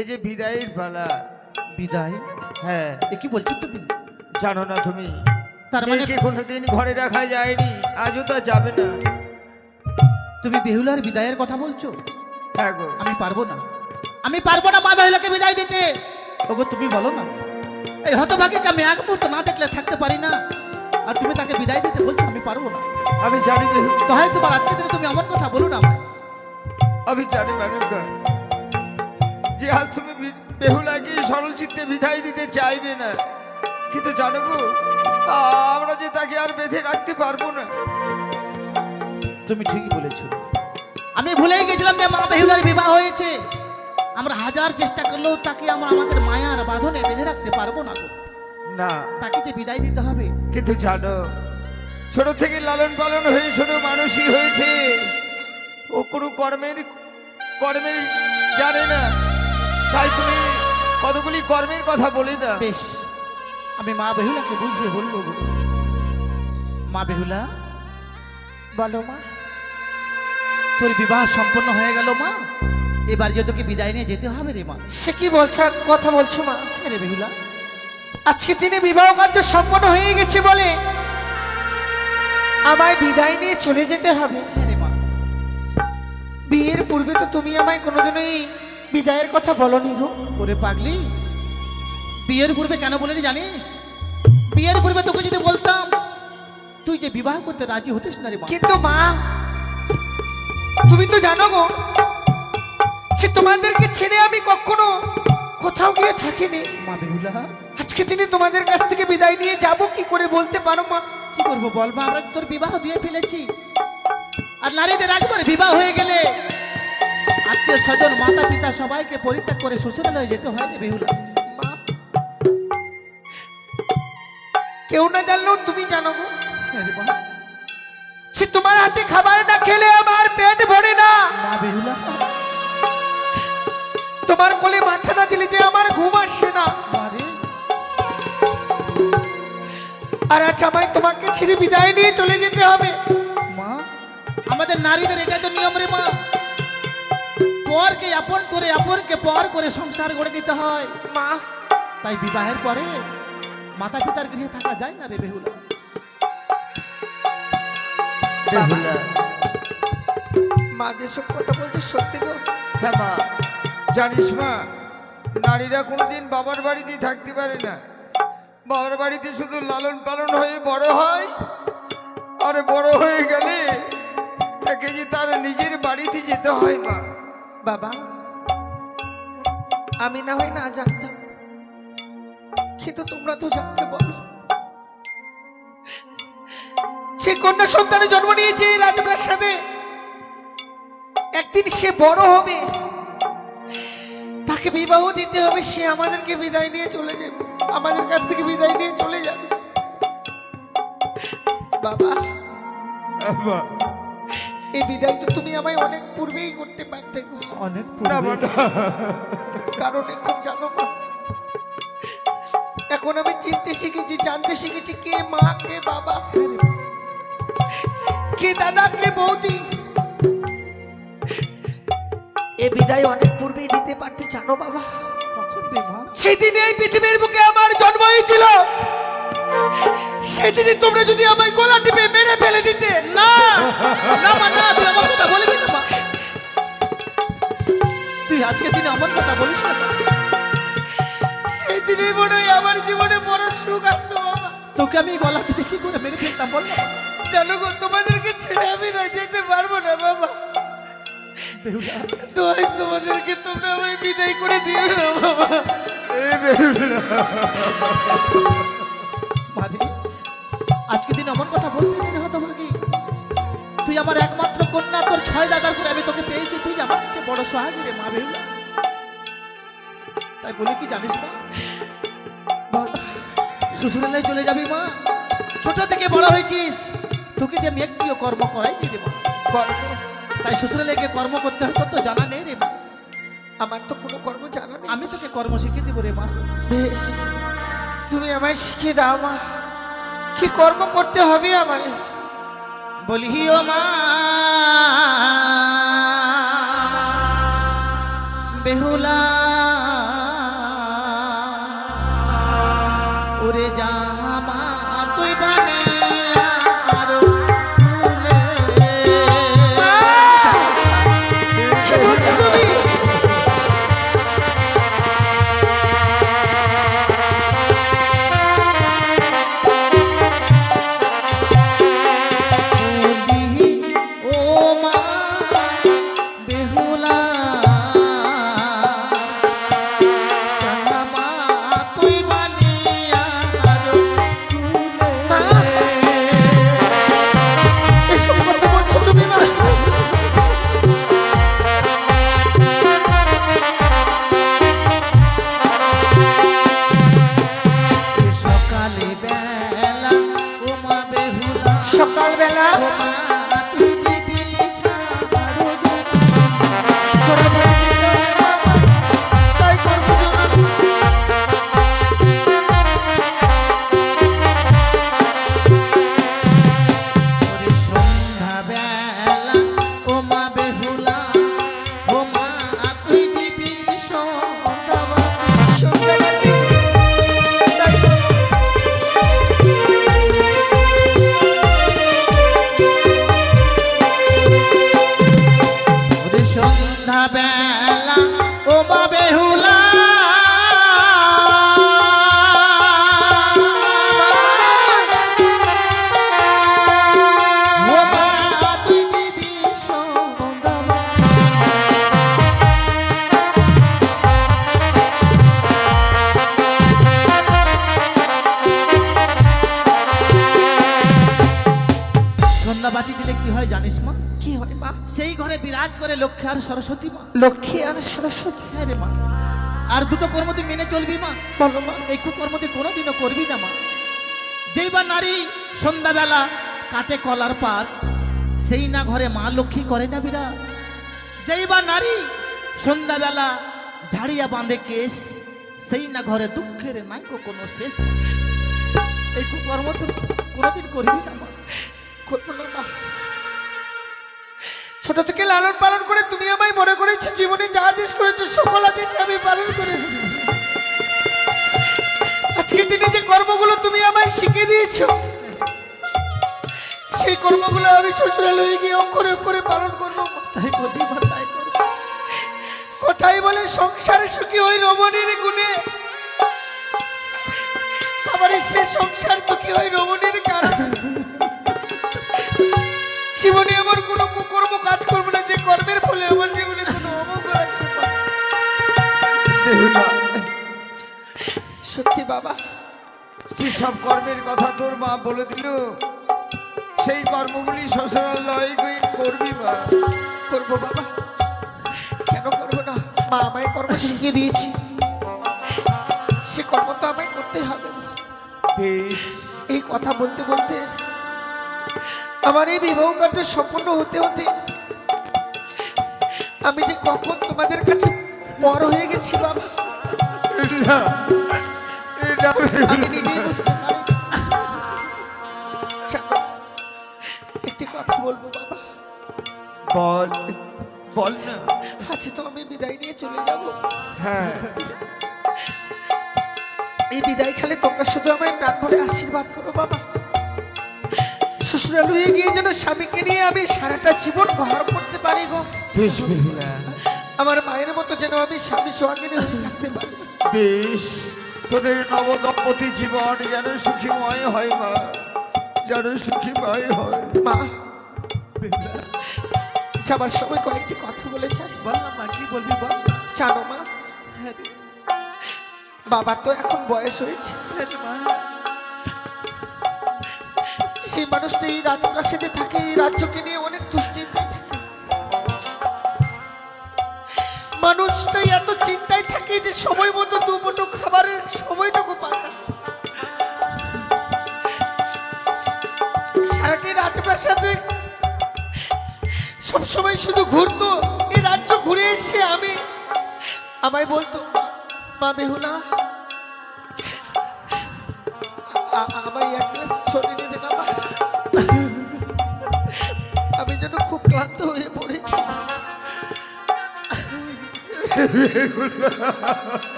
এই যে বিদায়ের পালা বিদায়? হ্যাঁ। এ কি বলছো তুমি জানো না তুমি তার মানে মেয়েকে কোনোদিন ঘরে রাখা যায়নি আজও তা যাবে না। তুমি বেহুলার বিদায়ের কথা বলছো? হ্যাঁ গো। আমি পারব না। আমি পারব না মা বেহুলাকে বিদায় দিতে। ওগো তুমি বলো না। এই হতভাগীকে আমি এক মুহূর্ত না দেখলে থাকতে পারি না। আর তুমি তাকে বিদায় দিতে বলছো আমি পারব না। আমি জানি বেহু তো হয় তোমার আজকে দিনে তুমি আমার কথা বলো না আমি জানি মেনকা যে আজ তুমি বি- বেহুলাকে সরল চিত্তে বিদায় দিতে চাইবে না। কিন্তু জানো গো আমরা যে তাকে আর বেঁধে রাখতে পারব না। তুমি ঠিকই বলেছ। আমি ভুলেই গেছিলাম যে মা বেহুলার বিবাহ হয়েছে। আমরা হাজার চেষ্টা করলেও তাকে আমরা আমাদের মায়ার বাঁধনে বেঁধে রাখতে পারব না গো। না। তাকে যে বিদায় দিতে হবে। কিন্তু জানো ছোট থেকে লালন পালন হয়ে শুধু মানুষই হয়েছে। ও কোনো কর্মের কর্মের জানে না। তাই তুমি কতগুলি কর্মের কথা বলে না বেশ আমি মা বেহুলাকে বুঝিয়ে বলব মা বেহুলা বলো মা। তোর বিবাহ সম্পন্ন হয়ে গেল মা। এবার যে তোকে বিদায় নিয়ে যেতে হবে রে মা। সে কি বলছো কথা বলছো মা? হ্যাঁ রে বেহুলা। আজকে দিনে বিবাহ কার্য সম্পন্ন হয়ে গেছে বলে আমায় বিদায় নিয়ে চলে যেতে হবে। হ্যাঁ রে মা। বিয়ের পূর্বে তো তুমি আমায় কোনোদিনই বিদায়ের কথা বলনি গো। ওরে পাগলি বিয়ের পূর্বে কেন বলেনি জানিস? বিয়ের পূর্বে তোকে যদি বলতাম তুই যে বিবাহ করতে রাজি হতিস না রে কিন্তু মা তুমি তো জানো গো সে তোমাদেরকে ছেড়ে আমি কখনো কোথাও গিয়ে থাকিনি। মা বেহুলা আজকে দিনে তোমাদের কাছ থেকে বিদায় নিয়ে যাব কি করে বলতে পারো মা? কি করব বল মা? আমরা তোর বিবাহ দিয়ে ফেলেছি। আর নারীদের একবার বিবাহ হয়ে গেলে আত্মীয় স্বজন, মাতা পিতা সবাইকে পরিত্যাগ করে শ্বশুরালয়ে যেতে হয় কেউ না জানলেও তুমি জানো গো। হ্যাঁ। সে তোমার হাতে খাবার খেলে আমার পেট ভরে না। তোমার কোলে মাথা না দিলে যে আমার ঘুম আসছে না। আর আজ আমায় তোমাকে ছেড়ে বিদায় নিয়ে চলে যেতে হবে। মা, আমাদের নারীদের এটা তো নিয়ম রে মা। পরকে আপন করে আপনকে পর করে সংসার গড়ে নিতে হয়। মা। তাই বিবাহের পরে মাতা পিতার গৃহে থাকা যায় না রে বেহুলা। বেহুলা মা যেসব কথা বলছে সত্যি গো। হ্যাঁ মা জানিস মা নারীরা কোনোদিন বাবার বাড়িতেই থাকতে পারে না। বাবার বাড়িতে শুধু লালন পালন হয়ে বড় হয় আর বড় হয়ে গেলে তাকে যে তার নিজের বাড়িতে যেতে হয় মা। বাবা আমি না হয় না জানতাম। কিন্তু তোমরা তো জানতে বলো সে কন্যা সন্তানে জন্ম নিয়েছে রাজপ্রাসাদে একদিন সে বড় হবে। তাকে বিবাহ দিতে হবে সে আমাদেরকে বিদায় নিয়ে চলে যাবে। আমাদের কাছ থেকে বিদায় নিয়ে চলে যাবে। বাবা বাবা, এই বিদায় তো তুমি আমায় অনেক পূর্বেই করতে পারতে অনেক পূর্বে। কারণ এখন জানো মা এখন আমি চিনতে শিখেছি জানতে শিখেছি কে মা কে বাবা। কে দাদা কে বৌদি। এ বিদায় অনেক পূর্বেই দিতে পারতে জানো বাবা। সেদিনে এই পৃথিবীর বুকে আমার জন্ম হয়েছিল সেদিনই তোমরা যদি আমায় গলা টিপে মেরে ফেলে দিতে, না না তুই আজকে দিনে আমার কথা বলিস না, মা। সেদিনই মনে হয় আমার জীবনে বড় সুখ আসতো তোকে আমি গলা টিপে কি করে মেরে ফেলতাম, বল। জানো গো, তোমাদেরকে ছেড়ে আমি না যেতে পারব না বাবা তোমাদেরকে তোমরা আমায় বিদায় করে দিও না বাবা। মাধি আজকে দিন আমার কথা বলতে মনে হতো ভাগি তুই আমার একমাত্র কন্যা তোর ছয় দাদার করে আমি তোকে পেয়েছি তুই আমার কাছে বড় সোহাগী রে মা তাই বলে কি জানিস না বল শ্বশুরালয়ে চলে যাবি মা। ছোট থেকে বড় হয়েছিস তোকে যে আমি একটিও কর্ম করাই রে মা। তাই শ্বশুরালয়ে গিয়ে কর্ম করতে হয় তোর তো জানা নেই রে মা। আমার তো কোনো কর্ম জানা নেই। আমি তোকে কর্ম শিখিয়ে দেবো রে মা। বেশ। তুমি আমায় শিখিয়ে দাও মা। কি কর্ম করতে হবে আমায়? বলি ও মা। বেহুলা করে লক্ষ্মী আর সরস্বতী মা। লক্ষ্মী আর সরস্বতী। হ্যাঁ রে মা। আর দুটো কর্ম তুই মেনে চলবি মা। বলো মা। এই কুকর্ম তুই কোনোদিনও করবি না মা। যেই বা নারী সন্ধ্যাবেলা কাটে কলার পার সেই না ঘরে মা লক্ষ্মী করে না বিরা যেই বা নারী সন্ধ্যাবেলা ঝাড়িয়া বাঁধে কেশ সেই না ঘরে দুঃখের নাই কোনো শেষ এই কুকর্ম তুই কোনোদিন করবি না মা। করব না মা। ছোট থেকে লালন পালন করে তুমি আমায় মনে করেছি, জীবনে যা আদেশ করেছ, সকল আদেশ আমি পালন করেছি। আজকে দিনে যে কর্মগুলো তুমি আমায় শিখিয়ে দিয়েছ, সেই কর্মগুলো আমি শ্বশুরালয়ে গিয়ে অক্ষরে অক্ষরে পালন করব। কোথায় বলে সংসারে সুখী ওই রমণীর গুণে। আমার সে সংসার তো কি হয় রমণীর কারণ। জীবনে আমার কোনো কুকর্ম কাজ করব না যে কর্মের ফলে আমার জীবনে কোনো অমঙ্গল আসে সত্যি বাবা যেসব কর্মের কথা তোর মা বলে দিল সেই কর্মগুলি শ্বশুরালয় গিয়ে করবি মা। করব বাবা কেন করব না? মা আমায় কর্ম শিখিয়ে দিয়েছি। সে কর্ম তো আমায় করতেই হবে। বেশ। এই কথা বলতে বলতে আমার এই বিবাহ কার্য সম্পূর্ণ হতে হতে আমি যে কখন তোমাদের কাছে বড় হয়ে গেছি বাবা আমি নিজেই বুঝতে পারি একটি কথা বলব বাবা। বল বল না। আজকে তো আমি বিদায় নিয়ে চলে যাব। হ্যাঁ। এই বিদায় খেলে তোমরা শুধু আমায় প্রাণ ভরে আশীর্বাদ করো বাবা। শ্বশুরালয়ে গিয়ে যেন স্বামীকে নিয়ে আমি সারাটা জীবন ঘর করতে পারি গো। বেশ বেহুলা আমার মায়ের মতো যেন আমি স্বামী সোহাগিনী হয়ে থাকতে পারি। বেশ তোদের নব দম্পতি জীবন যেন সুখীময় হয় মা যেন সুখীময় হয়। মা যাবার সময় কয়েকটি কথা বলে যায় বল মা কি বলবি বল? জানো মা বাবার তো এখন বয়স হয়েছে। সেই মানুষটা রাজপ্রাসাদে থাকে রাজ্যকে নিয়ে অনেক দুশ্চিন্তায় থাকে। মানুষটাই এত চিন্তায় থাকে যে সময় মতো দুপুটো খাবারের সময়টুকু পায় না। সারাটি রাজপ্রাসাদে সবসময় শুধু ঘুরতো, এই রাজ্য ঘুরে এসে আমি, আমায় বলতো, "মা- মা বেহুলা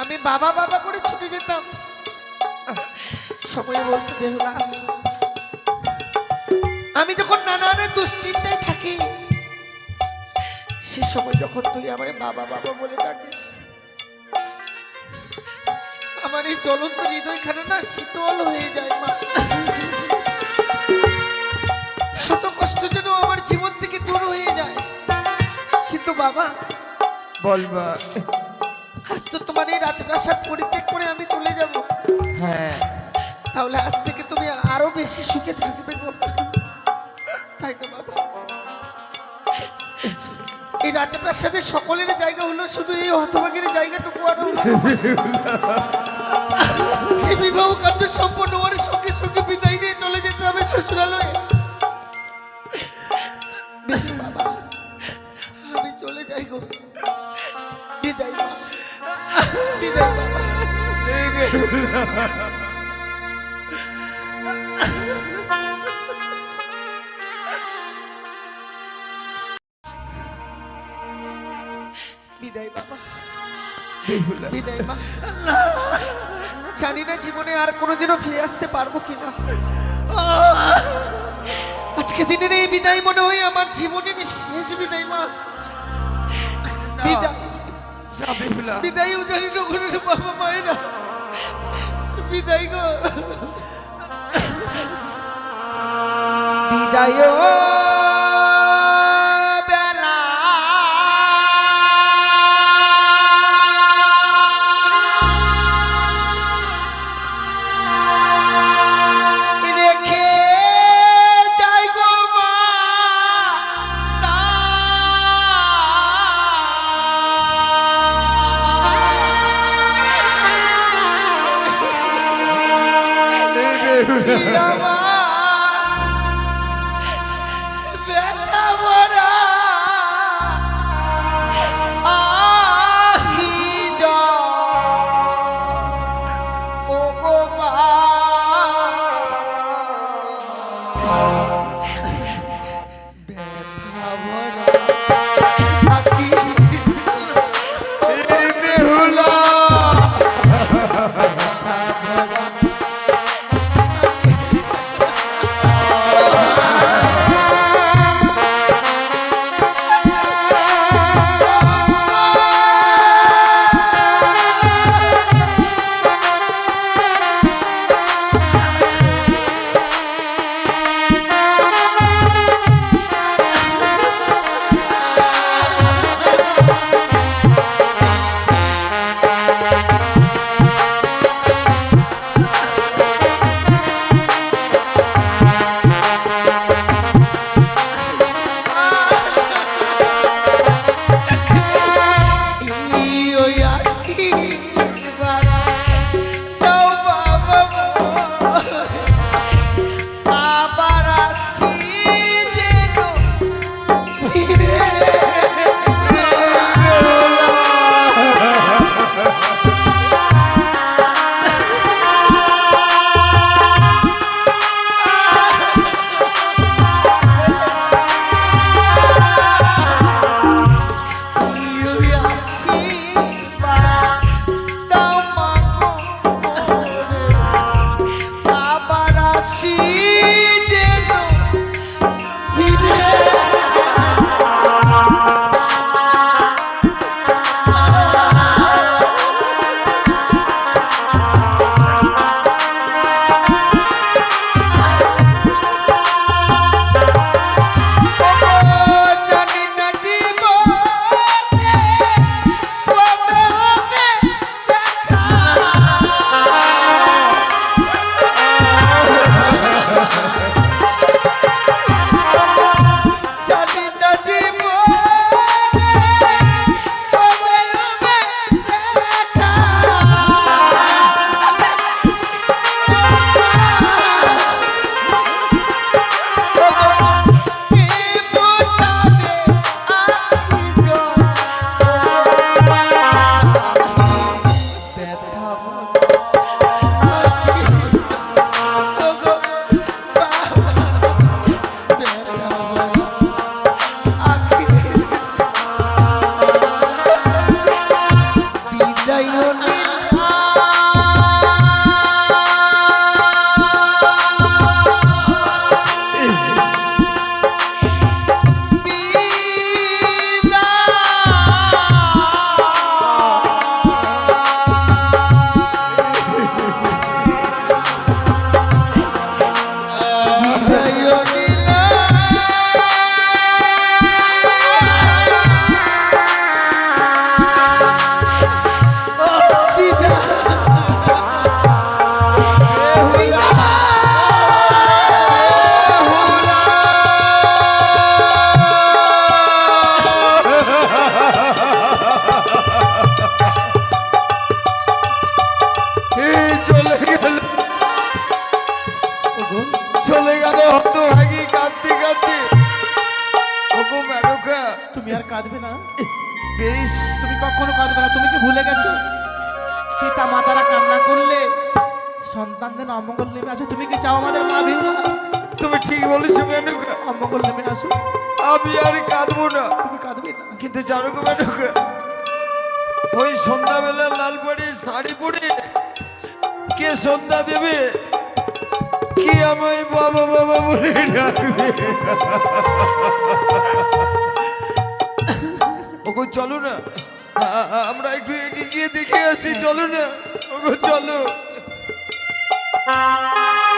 আমি বাবা বাবা করে ছুটে যেতাম। বলতো বেহুলা। আমি যখন নানানের দুশ্চিন্তায় থাকি, সে সময় যখন তুই আমায় বাবা বাবা বলে ডাকিস, আমার এই জ্বলন্ত হৃদয়খানা না শীতল হয়ে যায়, মা। শত কষ্ট যেন আমার জীবন থেকে দূর হয়ে যায়। কিন্তু বাবা বল মা আজ তো তোমার এই রাজপ্রাসাদ পরিত্যাগ করে আমি চলে যাব। হ্যাঁ। তাহলে আজ থেকে তুমি আরও বেশি সুখে থাকবে তাই না বাবা। এই রাজপ্রাসাদের সকলের জায়গা হলো শুধু এই হতভাগের জায়গাটুকু আরও সে বিবাহ কার্য সম্পন্ন হওয়ার সঙ্গে সঙ্গে বিদায় নিয়ে চলে যেতে হবে শ্বশুরালয়ে। বিদায় বাবা। বিদায় মা। জানি না জীবনে আর কোনোদিনও ফিরে আসতে পারব কিনা। আজকে দিনের এই বিদায় মনে হয় আমার জীবনের শেষ বিদায় মা। বিদায়। যা বেহুলা বিদায়ও জানি না বাবা মায়েরা। বিদায় গো। বিদায় নেমে আসে তুমি কি চাও আমাদের মা বিহুলা তুমি ঠিক বলেছ মেনকা অমঙ্গল নেমে আসো। আমি আর কাঁদবো না। তুমি কাঁদবে না। কিন্তু জানো গো মেনকা ওই সন্ধ্যাবেলা লাল বাড়ির শাড়ি পরে কে সন্ধ্যা দেবে? কি আমায় বাবা বাবা বলে ডাকবে? ওগো চলো না। আমরা একটু এগিয়ে গিয়ে দেখে আসি চলো না। ওগো চলো। Música